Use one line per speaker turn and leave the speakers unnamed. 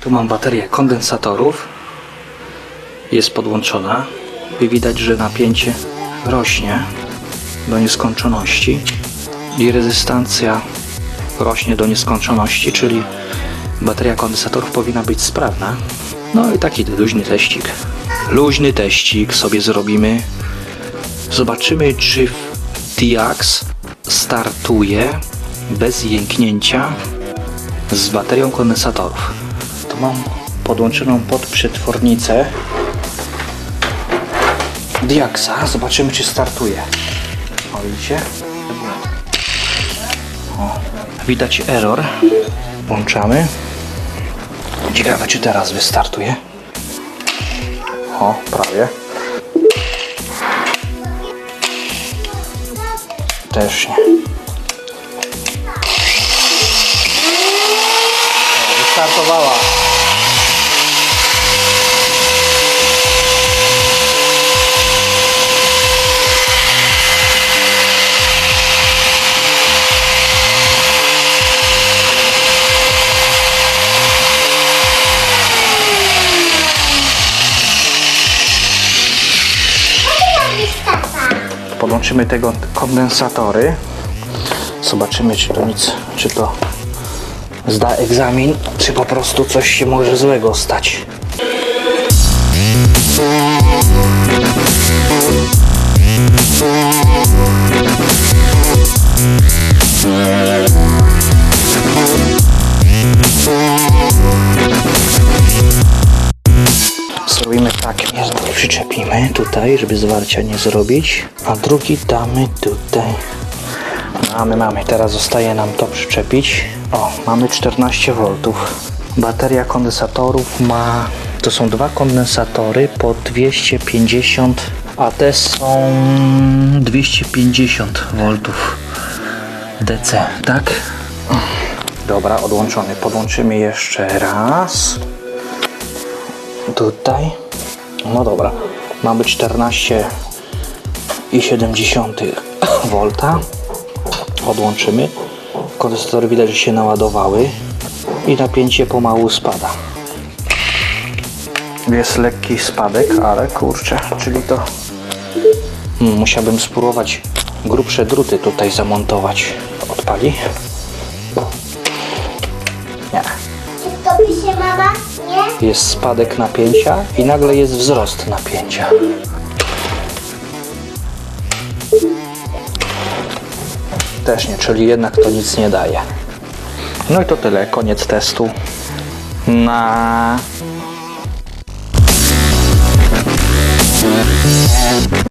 Tu mam baterię kondensatorów. Jest podłączona i widać, że napięcie rośnie do nieskończoności i rezystancja rośnie do nieskończoności, czyli bateria kondensatorów powinna być sprawna. No i taki luźny teścik. Luźny teścik sobie zrobimy. Zobaczymy, czy Diax startuje bez jęknięcia z baterią kondensatorów. Mam podłączoną pod przetwornicę Diaxa. Zobaczymy, czy startuje. O, widzicie? O, widać error. Włączamy. Ciekawe, czy teraz wystartuje. O, prawie. Też nie. O, wystartowała. Podłączymy tego kondensatory. Zobaczymy, czy to nic, czy to zda egzamin, czy po prostu coś się może złego stać. Przyczepimy tutaj, żeby zwarcia nie zrobić, a drugi damy tutaj. Mamy, mamy. Teraz zostaje nam to przyczepić. O, mamy 14 V. Bateria kondensatorów ma... To są dwa kondensatory po 250, a te są 250 V DC, tak? Dobra, odłączony. Podłączymy jeszcze raz. Tutaj. No dobra. Mamy 14,7 V. Odłączymy. Kondensatory widać, że się naładowały i napięcie pomału spada. Jest lekki spadek, ale kurczę, czyli to hmm, musiałbym spróbować grubsze druty tutaj zamontować. Odpali?
Nie
jest spadek napięcia i nagle jest wzrost napięcia. Też nie, czyli jednak to nic nie daje. No i to tyle, koniec testu na